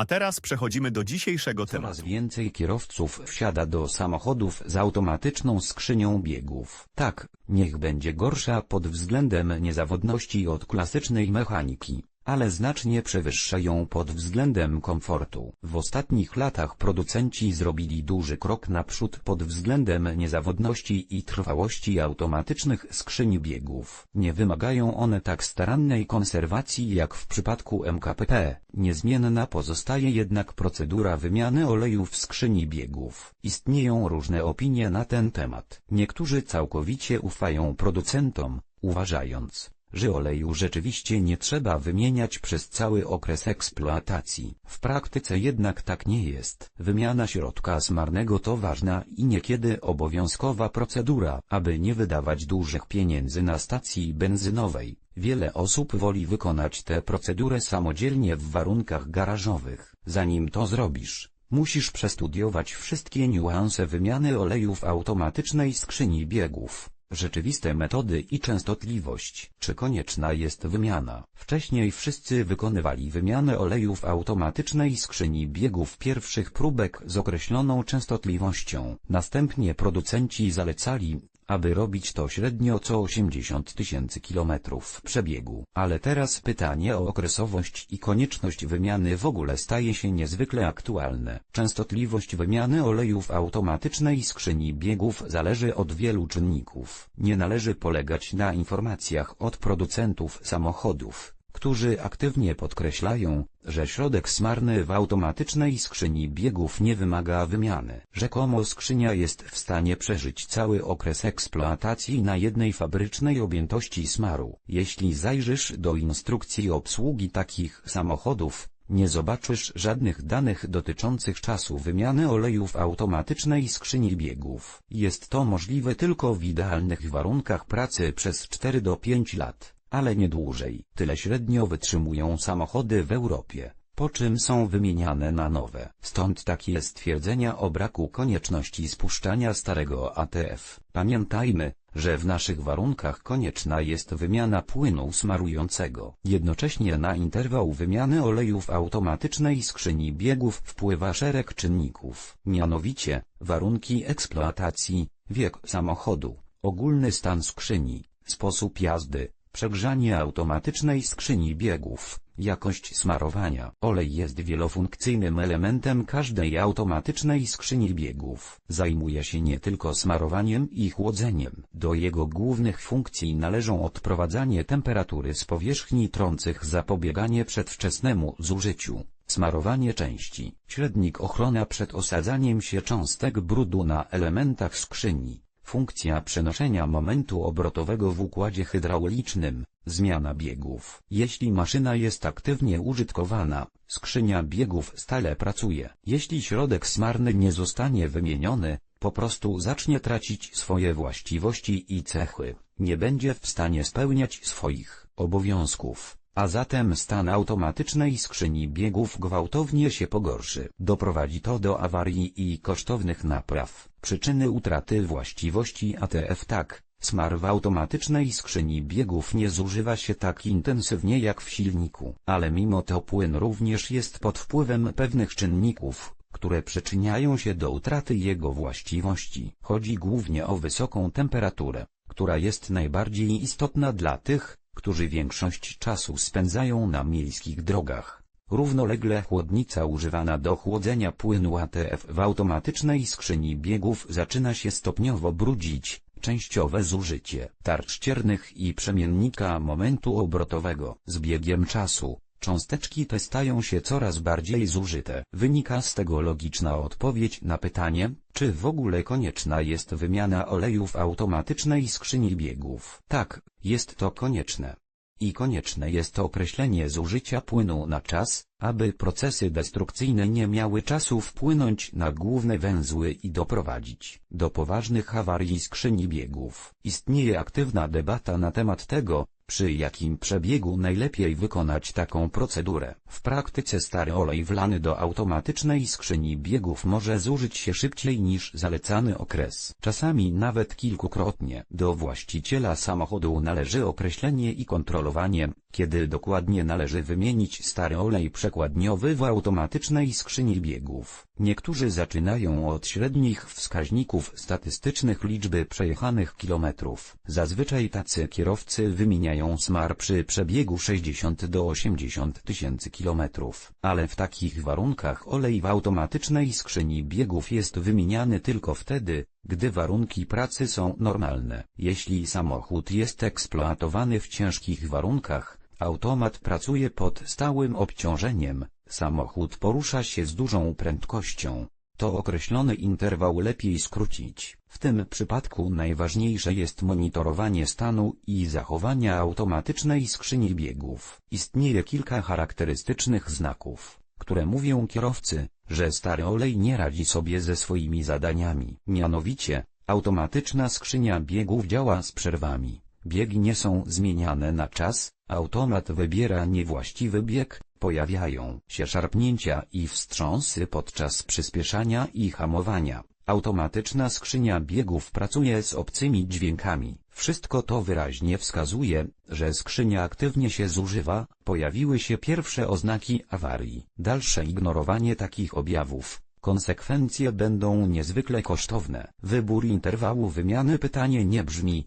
A teraz przechodzimy do dzisiejszego Coraz tematu. więcej kierowców wsiada do samochodów z automatyczną skrzynią biegów. Tak, niech będzie gorsza pod względem niezawodności od klasycznej mechaniki, ale znacznie przewyższa ją pod względem komfortu. W ostatnich latach producenci zrobili duży krok naprzód pod względem niezawodności i trwałości automatycznych skrzyń biegów. Nie wymagają one tak starannej konserwacji jak w przypadku MKPP. Niezmienna pozostaje jednak procedura wymiany oleju w skrzyni biegów. Istnieją różne opinie na ten temat. Niektórzy całkowicie ufają producentom, uważając, że oleju rzeczywiście nie trzeba wymieniać przez cały okres eksploatacji. W praktyce jednak tak nie jest. Wymiana środka smarnego to ważna i niekiedy obowiązkowa procedura, aby nie wydawać dużych pieniędzy na stacji benzynowej. Wiele osób woli wykonać tę procedurę samodzielnie w warunkach garażowych. Zanim to zrobisz, musisz przestudiować wszystkie niuanse wymiany oleju w automatycznej skrzyni biegów rzeczywiste metody i częstotliwość. Czy konieczna jest wymiana? Wcześniej wszyscy wykonywali wymianę oleju w automatycznej skrzyni biegów pierwszych próbek z określoną częstotliwością. Następnie producenci zalecali, aby robić to średnio co 80 tysięcy kilometrów przebiegu. Ale teraz pytanie o okresowość i konieczność wymiany w ogóle staje się niezwykle aktualne. Częstotliwość wymiany oleju w automatycznej skrzyni biegów zależy od wielu czynników. Nie należy polegać na informacjach od producentów samochodów którzy aktywnie podkreślają, że środek smarny w automatycznej skrzyni biegów nie wymaga wymiany. Rzekomo skrzynia jest w stanie przeżyć cały okres eksploatacji na jednej fabrycznej objętości smaru. Jeśli zajrzysz do instrukcji obsługi takich samochodów, nie zobaczysz żadnych danych dotyczących czasu wymiany oleju w automatycznej skrzyni biegów. Jest to możliwe tylko w idealnych warunkach pracy przez 4 do 5 lat ale nie dłużej. Tyle średnio wytrzymują samochody w Europie, po czym są wymieniane na nowe. Stąd takie stwierdzenia o braku konieczności spuszczania starego ATF. Pamiętajmy, że w naszych warunkach konieczna jest wymiana płynu smarującego. Jednocześnie na interwał wymiany oleju w automatycznej skrzyni biegów wpływa szereg czynników, mianowicie warunki eksploatacji, wiek samochodu, ogólny stan skrzyni, sposób jazdy, Przegrzanie automatycznej skrzyni biegów, jakość smarowania. Olej jest wielofunkcyjnym elementem każdej automatycznej skrzyni biegów. Zajmuje się nie tylko smarowaniem i chłodzeniem. Do jego głównych funkcji należą odprowadzanie temperatury z powierzchni trących zapobieganie przedwczesnemu zużyciu. Smarowanie części, średnik ochrona przed osadzaniem się cząstek brudu na elementach skrzyni, Funkcja przenoszenia momentu obrotowego w układzie hydraulicznym, zmiana biegów. Jeśli maszyna jest aktywnie użytkowana, skrzynia biegów stale pracuje. Jeśli środek smarny nie zostanie wymieniony, po prostu zacznie tracić swoje właściwości i cechy, nie będzie w stanie spełniać swoich obowiązków a zatem stan automatycznej skrzyni biegów gwałtownie się pogorszy. Doprowadzi to do awarii i kosztownych napraw. Przyczyny utraty właściwości ATF tak, smar w automatycznej skrzyni biegów nie zużywa się tak intensywnie jak w silniku, ale mimo to płyn również jest pod wpływem pewnych czynników, które przyczyniają się do utraty jego właściwości. Chodzi głównie o wysoką temperaturę, która jest najbardziej istotna dla tych, którzy większość czasu spędzają na miejskich drogach. Równolegle chłodnica używana do chłodzenia płynu ATF w automatycznej skrzyni biegów zaczyna się stopniowo brudzić, częściowe zużycie tarcz ciernych i przemiennika momentu obrotowego. Z biegiem czasu, cząsteczki te stają się coraz bardziej zużyte. Wynika z tego logiczna odpowiedź na pytanie, czy w ogóle konieczna jest wymiana oleju w automatycznej skrzyni biegów. Tak, jest to konieczne. i konieczne jest określenie zużycia płynu na czas, aby procesy destrukcyjne nie miały czasu wpłynąć na główne węzły i doprowadzić do poważnych awarii skrzyni biegów. Istnieje aktywna debata na temat tego, przy jakim przebiegu najlepiej wykonać taką procedurę. W praktyce stary olej wlany do automatycznej skrzyni biegów może zużyć się szybciej niż zalecany okres. Czasami nawet kilkukrotnie. Do właściciela samochodu należy określenie i kontrolowanie, kiedy dokładnie należy wymienić stary olej przekładniowy w automatycznej skrzyni biegów. Niektórzy zaczynają od średnich wskaźników statystycznych liczby przejechanych kilometrów. Zazwyczaj tacy kierowcy wymieniają smar przy przebiegu 60 do 80 tysięcy kilometrów. Ale w takich warunkach olej w automatycznej skrzyni biegów jest wymieniany tylko wtedy, gdy warunki pracy są normalne. Jeśli samochód jest eksploatowany w ciężkich warunkach, automat pracuje pod stałym obciążeniem, samochód porusza się z dużą prędkością. To określony interwał lepiej skrócić. W tym przypadku najważniejsze jest monitorowanie stanu i zachowania automatycznej skrzyni biegów. Istnieje kilka charakterystycznych znaków, które mówią kierowcy, że stary olej nie radzi sobie ze swoimi zadaniami. Mianowicie, automatyczna skrzynia biegów działa z przerwami. Biegi nie są zmieniane na czas, automat wybiera niewłaściwy bieg, pojawiają się szarpnięcia i wstrząsy podczas przyspieszania i hamowania. Automatyczna skrzynia biegów pracuje z obcymi dźwiękami. Wszystko to wyraźnie wskazuje, że skrzynia aktywnie się zużywa, pojawiły się pierwsze oznaki awarii. Dalsze ignorowanie takich objawów, konsekwencje będą niezwykle kosztowne. Wybór interwału wymiany pytanie nie brzmi,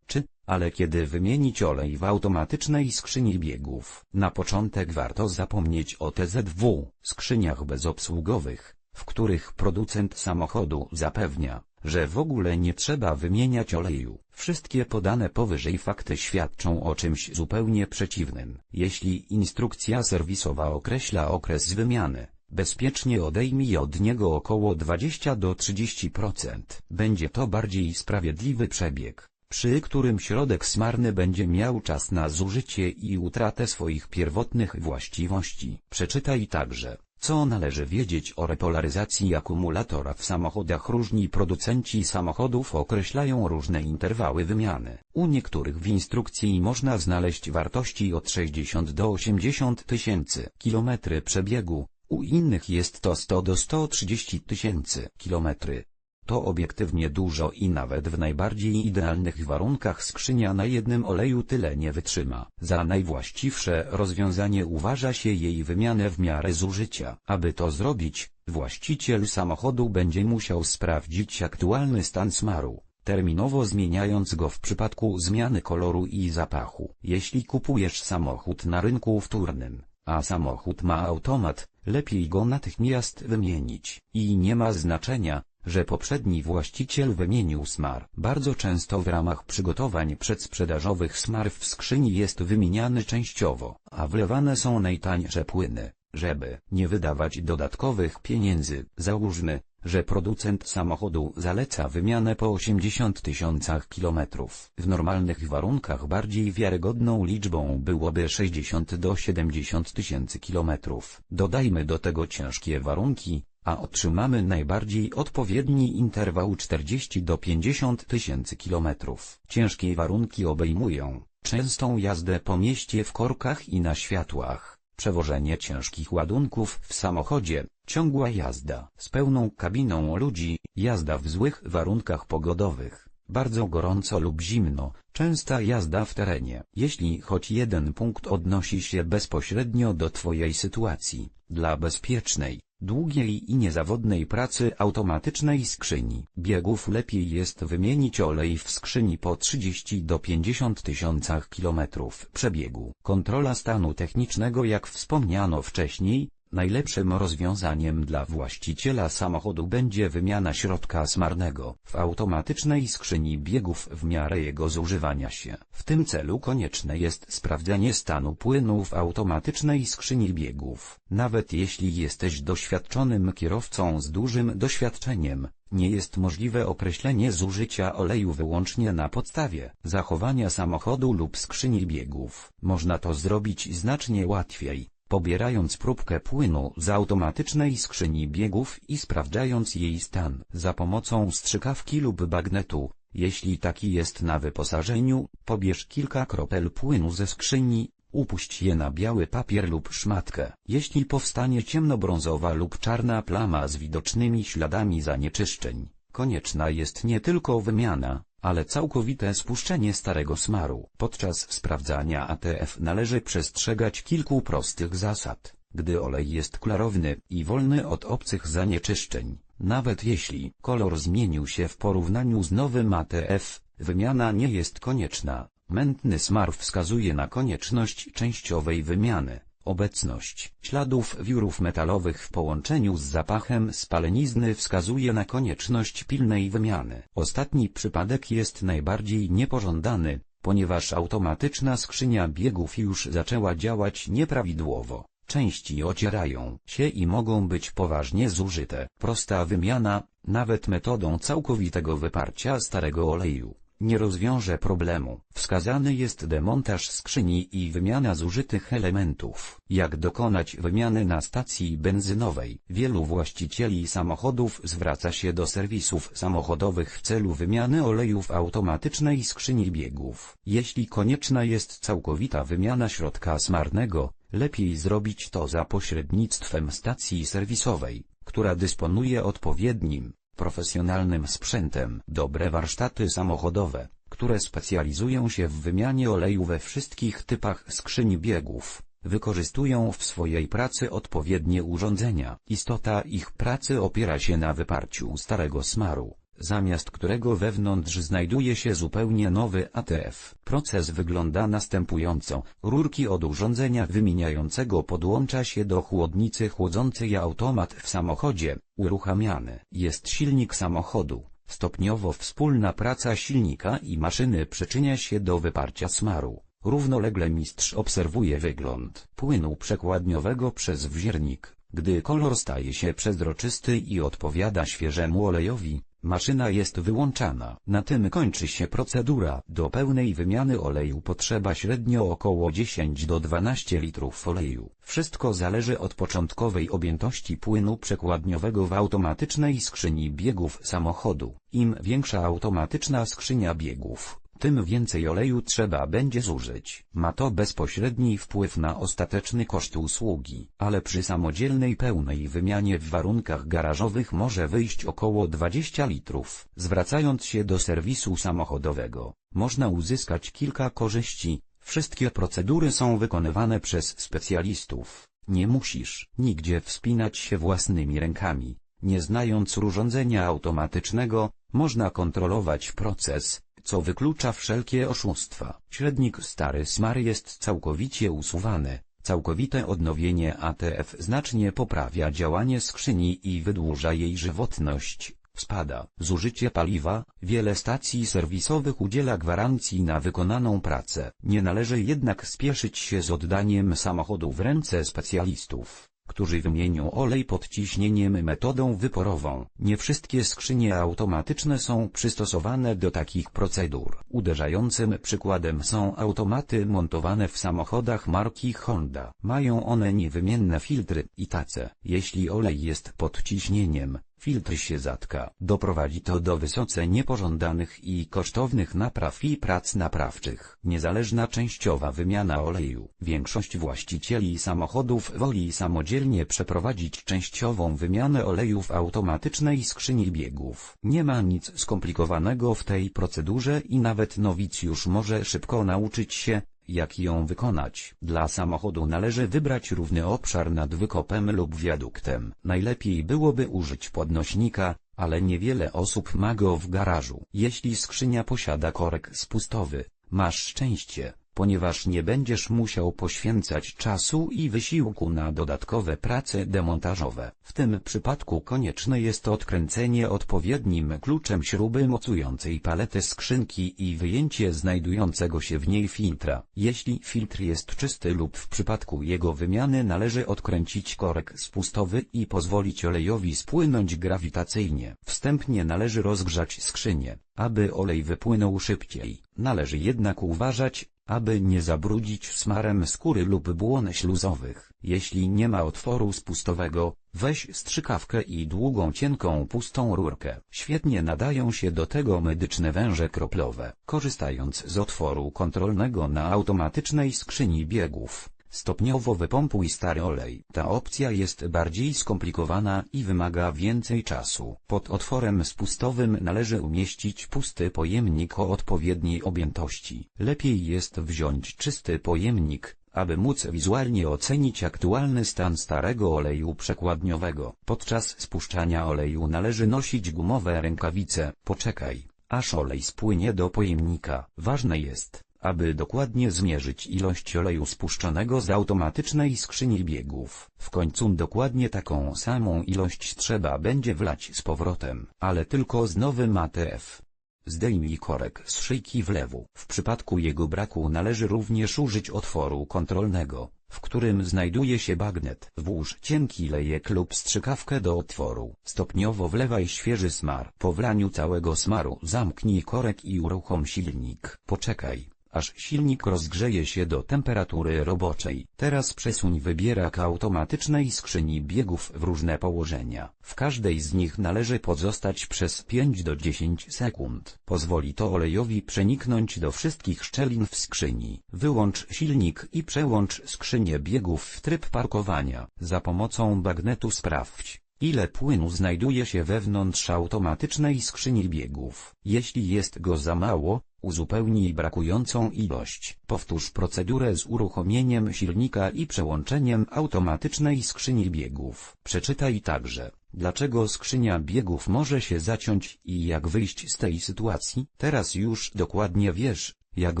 ale kiedy wymienić olej w automatycznej skrzyni biegów. Na początek warto zapomnieć o TZW, skrzyniach bezobsługowych, w których producent samochodu zapewnia, że w ogóle nie trzeba wymieniać oleju. Wszystkie podane powyżej fakty świadczą o czymś zupełnie przeciwnym. Jeśli instrukcja serwisowa określa okres wymiany, bezpiecznie odejmij od niego około 20 do 30%. Będzie to bardziej sprawiedliwy przebieg przy którym środek smarny będzie miał czas na zużycie i utratę swoich pierwotnych właściwości. Przeczytaj także, co należy wiedzieć o repolaryzacji akumulatora w samochodach. Różni producenci samochodów określają różne interwały wymiany. U niektórych w instrukcji można znaleźć wartości od 60 do 80 tysięcy kilometry przebiegu, u innych jest to 100 do 130 tysięcy kilometry. To obiektywnie dużo i nawet w najbardziej idealnych warunkach skrzynia na jednym oleju tyle nie wytrzyma. Za najwłaściwsze rozwiązanie uważa się jej wymianę w miarę zużycia. Aby to zrobić, właściciel samochodu będzie musiał sprawdzić aktualny stan smaru, terminowo zmieniając go w przypadku zmiany koloru i zapachu. Jeśli kupujesz samochód na rynku wtórnym, a samochód ma automat, lepiej go natychmiast wymienić. I nie ma znaczenia, że poprzedni właściciel wymienił smar. Bardzo często w ramach przygotowań przedsprzedażowych smar w skrzyni jest wymieniany częściowo, a wlewane są najtańsze płyny, żeby nie wydawać dodatkowych pieniędzy. Załóżmy, że producent samochodu zaleca wymianę po 80 tysiącach kilometrów. W normalnych warunkach bardziej wiarygodną liczbą byłoby 60 do 70 tysięcy kilometrów. Dodajmy do tego ciężkie warunki, a otrzymamy najbardziej odpowiedni interwał 40 do 50 tysięcy kilometrów. Ciężkie warunki obejmują częstą jazdę po mieście w korkach i na światłach, przewożenie ciężkich ładunków w samochodzie, ciągła jazda z pełną kabiną ludzi, jazda w złych warunkach pogodowych, bardzo gorąco lub zimno, częsta jazda w terenie. Jeśli choć jeden punkt odnosi się bezpośrednio do Twojej sytuacji, dla bezpiecznej, długiej i niezawodnej pracy automatycznej skrzyni biegów lepiej jest wymienić olej w skrzyni po 30 do 50 tysiącach kilometrów przebiegu. Kontrola stanu technicznego jak wspomniano wcześniej, Najlepszym rozwiązaniem dla właściciela samochodu będzie wymiana środka smarnego w automatycznej skrzyni biegów w miarę jego zużywania się. W tym celu konieczne jest sprawdzenie stanu płynu w automatycznej skrzyni biegów. Nawet jeśli jesteś doświadczonym kierowcą z dużym doświadczeniem, Nie jest możliwe określenie zużycia oleju wyłącznie na podstawie zachowania samochodu lub skrzyni biegów. Można to zrobić znacznie łatwiej, pobierając próbkę płynu z automatycznej skrzyni biegów i sprawdzając jej stan za pomocą strzykawki lub bagnetu. Jeśli taki jest na wyposażeniu, pobierz kilka kropel płynu ze skrzyni, upuść je na biały papier lub szmatkę. Jeśli powstanie ciemnobrązowa lub czarna plama z widocznymi śladami zanieczyszczeń, konieczna jest nie tylko wymiana, ale całkowite spuszczenie starego smaru. Podczas sprawdzania ATF należy przestrzegać kilku prostych zasad. Gdy olej jest klarowny i wolny od obcych zanieczyszczeń, nawet jeśli kolor zmienił się w porównaniu z nowym ATF, wymiana nie jest konieczna. Mętny smar wskazuje na konieczność częściowej wymiany. Obecność śladów wiórów metalowych w połączeniu z zapachem spalenizny wskazuje na konieczność pilnej wymiany. Ostatni przypadek jest najbardziej niepożądany, ponieważ automatyczna skrzynia biegów już zaczęła działać nieprawidłowo. Części ocierają się i mogą być poważnie zużyte. Prosta wymiana, nawet metodą całkowitego wyparcia starego oleju, nie rozwiąże problemu. Wskazany jest demontaż skrzyni i wymiana zużytych elementów. Jak dokonać wymiany na stacji benzynowej? Wielu właścicieli samochodów zwraca się do serwisów samochodowych w celu wymiany oleju w automatycznej skrzyni biegów. Jeśli konieczna jest całkowita wymiana środka smarnego, lepiej zrobić to za pośrednictwem stacji serwisowej, która dysponuje odpowiednim, profesjonalnym sprzętem. Dobre warsztaty samochodowe, które specjalizują się w wymianie oleju we wszystkich typach skrzyni biegów, wykorzystują w swojej pracy odpowiednie urządzenia. Istota ich pracy opiera się na wyparciu starego smaru, zamiast którego wewnątrz znajduje się zupełnie nowy ATF. Proces wygląda następująco. Rurki od urządzenia wymieniającego podłącza się do chłodnicy chłodzącej automat w samochodzie. Uruchamiany jest silnik samochodu. Stopniowo wspólna praca silnika i maszyny przyczynia się do wyparcia smaru. Równolegle mistrz obserwuje wygląd płynu przekładniowego przez wziernik. Gdy kolor staje się przezroczysty i odpowiada świeżemu olejowi, maszyna jest wyłączana. Na tym kończy się procedura. Do pełnej wymiany oleju potrzeba średnio około 10 do 12 litrów oleju. Wszystko zależy od początkowej objętości płynu przekładniowego w automatycznej skrzyni biegów samochodu. Im większa automatyczna skrzynia biegów, tym więcej oleju trzeba będzie zużyć. Ma to bezpośredni wpływ na ostateczny koszt usługi, ale przy samodzielnej pełnej wymianie w warunkach garażowych może wyjść około 20 litrów. Zwracając się do serwisu samochodowego, można uzyskać kilka korzyści. Wszystkie procedury są wykonywane przez specjalistów. Nie musisz nigdzie wspinać się własnymi rękami. Nie znając urządzenia automatycznego, można kontrolować proces, co wyklucza wszelkie oszustwa. Średnik stary smar jest całkowicie usuwany. Całkowite odnowienie ATF znacznie poprawia działanie skrzyni i wydłuża jej żywotność. Spada zużycie paliwa, wiele stacji serwisowych udziela gwarancji na wykonaną pracę. Nie należy jednak spieszyć się z oddaniem samochodu w ręce specjalistów którzy wymienią olej pod ciśnieniem metodą wyporową. Nie wszystkie skrzynie automatyczne są przystosowane do takich procedur. Uderzającym przykładem są automaty montowane w samochodach marki Honda. Mają one niewymienne filtry i tace. Jeśli olej jest pod ciśnieniem, filtr się zatka. Doprowadzi to do wysoce niepożądanych i kosztownych napraw i prac naprawczych. Niezależna częściowa wymiana oleju. Większość właścicieli samochodów woli samodzielnie przeprowadzić częściową wymianę oleju w automatycznej skrzyni biegów. Nie ma nic skomplikowanego w tej procedurze i nawet nowicjusz może szybko nauczyć się, jak ją wykonać. Dla samochodu należy wybrać równy obszar nad wykopem lub wiaduktem. Najlepiej byłoby użyć podnośnika, ale niewiele osób ma go w garażu. Jeśli skrzynia posiada korek spustowy, masz szczęście. Ponieważ nie będziesz musiał poświęcać czasu i wysiłku na dodatkowe prace demontażowe. W tym przypadku konieczne jest odkręcenie odpowiednim kluczem śruby mocującej paletę skrzynki i wyjęcie znajdującego się w niej filtra. Jeśli filtr jest czysty lub w przypadku jego wymiany należy odkręcić korek spustowy i pozwolić olejowi spłynąć grawitacyjnie. Wstępnie należy rozgrzać skrzynię, aby olej wypłynął szybciej. Należy jednak uważać, aby nie zabrudzić smarem skóry lub błon śluzowych. Jeśli nie ma otworu spustowego, weź strzykawkę i długą cienką pustą rurkę. Świetnie nadają się do tego medyczne węże kroplowe. Korzystając z otworu kontrolnego na automatycznej skrzyni biegów, Stopniowo wypompuj stary olej. Ta opcja jest bardziej skomplikowana i wymaga więcej czasu. Pod otworem spustowym należy umieścić pusty pojemnik o odpowiedniej objętości. Lepiej jest wziąć czysty pojemnik, aby móc wizualnie ocenić aktualny stan starego oleju przekładniowego. Podczas spuszczania oleju należy nosić gumowe rękawice. Poczekaj, aż olej spłynie do pojemnika. Ważne jest, aby dokładnie zmierzyć ilość oleju spuszczonego z automatycznej skrzyni biegów. W końcu dokładnie taką samą ilość trzeba będzie wlać z powrotem, ale tylko z nowym ATF. Zdejmij korek z szyjki wlewu. W przypadku jego braku należy również użyć otworu kontrolnego, w którym znajduje się bagnet. Włóż cienki lejek lub strzykawkę do otworu. Stopniowo wlewaj świeży smar. Po wlaniu całego smaru zamknij korek i uruchom silnik. Poczekaj, aż silnik rozgrzeje się do temperatury roboczej. Teraz przesuń wybierak automatycznej skrzyni biegów w różne położenia. W każdej z nich należy pozostać przez 5 do 10 sekund. Pozwoli to olejowi przeniknąć do wszystkich szczelin w skrzyni. Wyłącz silnik i przełącz skrzynię biegów w tryb parkowania. Za pomocą bagnetu sprawdź, ile płynu znajduje się wewnątrz automatycznej skrzyni biegów. Jeśli jest go za mało, Uzupełnij brakującą ilość. Powtórz procedurę z uruchomieniem silnika i przełączeniem automatycznej skrzyni biegów. Przeczytaj także, dlaczego skrzynia biegów może się zaciąć i jak wyjść z tej sytuacji. Teraz już dokładnie wiesz, jak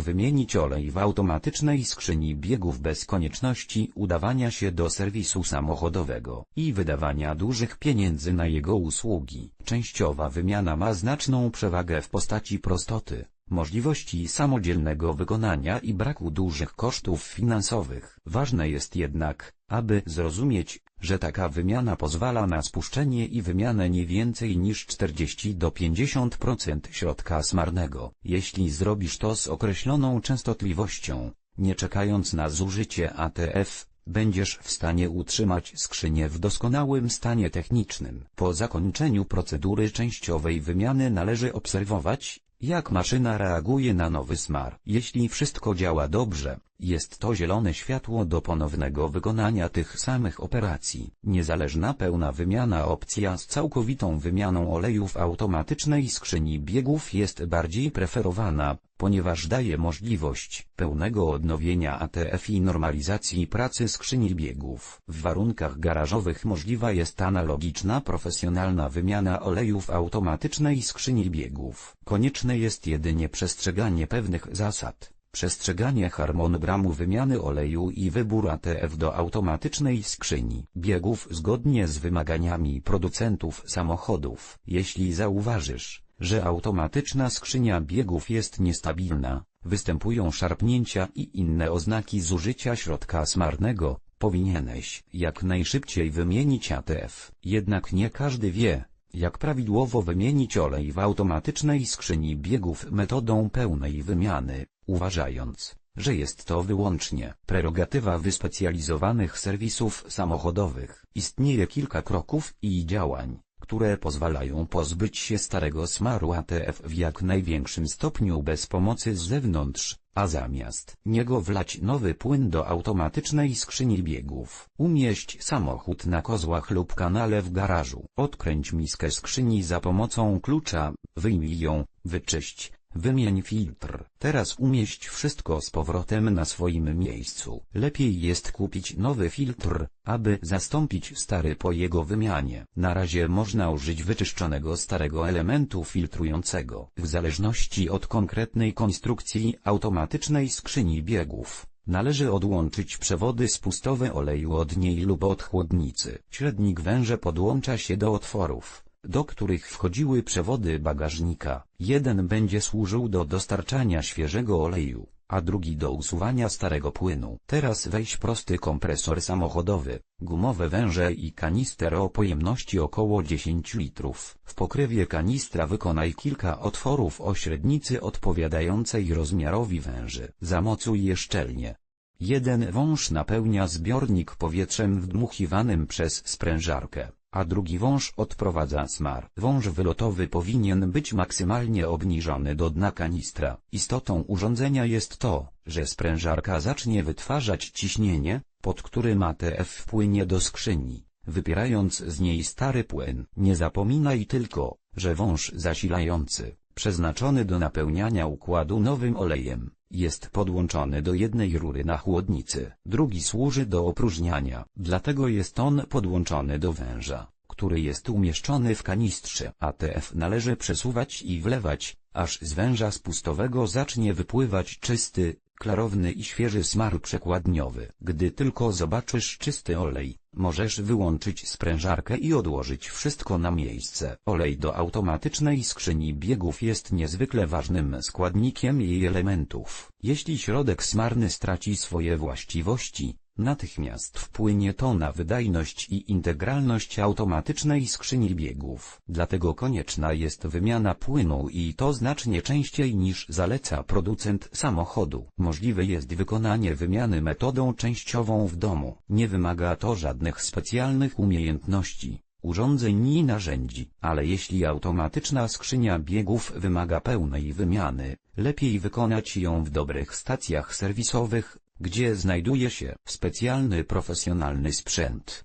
wymienić olej w automatycznej skrzyni biegów bez konieczności udawania się do serwisu samochodowego i wydawania dużych pieniędzy na jego usługi. Częściowa wymiana ma znaczną przewagę w postaci prostoty możliwości samodzielnego wykonania i braku dużych kosztów finansowych. Ważne jest jednak, aby zrozumieć, że taka wymiana pozwala na spuszczenie i wymianę nie więcej niż 40 do 50% środka smarnego. Jeśli zrobisz to z określoną częstotliwością, nie czekając na zużycie ATF, będziesz w stanie utrzymać skrzynię w doskonałym stanie technicznym. Po zakończeniu procedury częściowej wymiany należy obserwować, jak maszyna reaguje na nowy smar? Jeśli wszystko działa dobrze, jest to zielone światło do ponownego wykonania tych samych operacji. Niezależna pełna wymiana opcja z całkowitą wymianą olejów automatycznej skrzyni biegów jest bardziej preferowana, ponieważ daje możliwość pełnego odnowienia ATF i normalizacji pracy skrzyni biegów. W warunkach garażowych możliwa jest analogiczna profesjonalna wymiana olejów automatycznej skrzyni biegów. Konieczne jest jedynie przestrzeganie pewnych zasad przestrzeganie harmonogramu wymiany oleju i wybór ATF do automatycznej skrzyni biegów zgodnie z wymaganiami producentów samochodów. Jeśli zauważysz, że automatyczna skrzynia biegów jest niestabilna, występują szarpnięcia i inne oznaki zużycia środka smarnego, powinieneś jak najszybciej wymienić ATF. Jednak nie każdy wie, jak prawidłowo wymienić olej w automatycznej skrzyni biegów metodą pełnej wymiany uważając, że jest to wyłącznie prerogatywa wyspecjalizowanych serwisów samochodowych. Istnieje kilka kroków i działań, które pozwalają pozbyć się starego smaru ATF w jak największym stopniu bez pomocy z zewnątrz, a zamiast niego wlać nowy płyn do automatycznej skrzyni biegów. Umieść samochód na kozłach lub kanale w garażu. Odkręć miskę skrzyni za pomocą klucza, wyjmij ją, wyczyść, Wymień filtr. Teraz umieść wszystko z powrotem na swoim miejscu. Lepiej jest kupić nowy filtr, aby zastąpić stary po jego wymianie. Na razie można użyć wyczyszczonego starego elementu filtrującego. W zależności od konkretnej konstrukcji automatycznej skrzyni biegów. Należy odłączyć przewody spustowe oleju od niej lub od chłodnicy. Średnik węże podłącza się do otworów, do których wchodziły przewody bagażnika. Jeden będzie służył do dostarczania świeżego oleju, a drugi do usuwania starego płynu. Teraz weź prosty kompresor samochodowy, gumowe węże i kanister o pojemności około 10 litrów. W pokrywie kanistra wykonaj kilka otworów o średnicy odpowiadającej rozmiarowi węży. Zamocuj je szczelnie. Jeden wąż napełnia zbiornik powietrzem wdmuchiwanym przez sprężarkę, a drugi wąż odprowadza smar. Wąż wylotowy powinien być maksymalnie obniżony do dna kanistra. Istotą urządzenia jest to, że sprężarka zacznie wytwarzać ciśnienie, pod którym ATF wpłynie do skrzyni, wypierając z niej stary płyn. Nie zapominaj tylko, że wąż zasilający, przeznaczony do napełniania układu nowym olejem, jest podłączony do jednej rury na chłodnicy. Drugi służy do opróżniania, dlatego jest on podłączony do węża, który jest umieszczony w kanistrze. ATF należy przesuwać i wlewać, aż z węża spustowego zacznie wypływać czysty, klarowny i świeży smar przekładniowy. Gdy tylko zobaczysz czysty olej, możesz wyłączyć sprężarkę i odłożyć wszystko na miejsce. Olej do automatycznej skrzyni biegów jest niezwykle ważnym składnikiem jej elementów. Jeśli środek smarny straci swoje właściwości, natychmiast wpłynie to na wydajność i integralność automatycznej skrzyni biegów. Dlatego konieczna jest wymiana płynu i to znacznie częściej niż zaleca producent samochodu. Możliwe jest wykonanie wymiany metodą częściową w domu. Nie wymaga to żadnych specjalnych umiejętności urządzeń i narzędzi, ale jeśli automatyczna skrzynia biegów wymaga pełnej wymiany, lepiej wykonać ją w dobrych stacjach serwisowych, gdzie znajduje się specjalny profesjonalny sprzęt.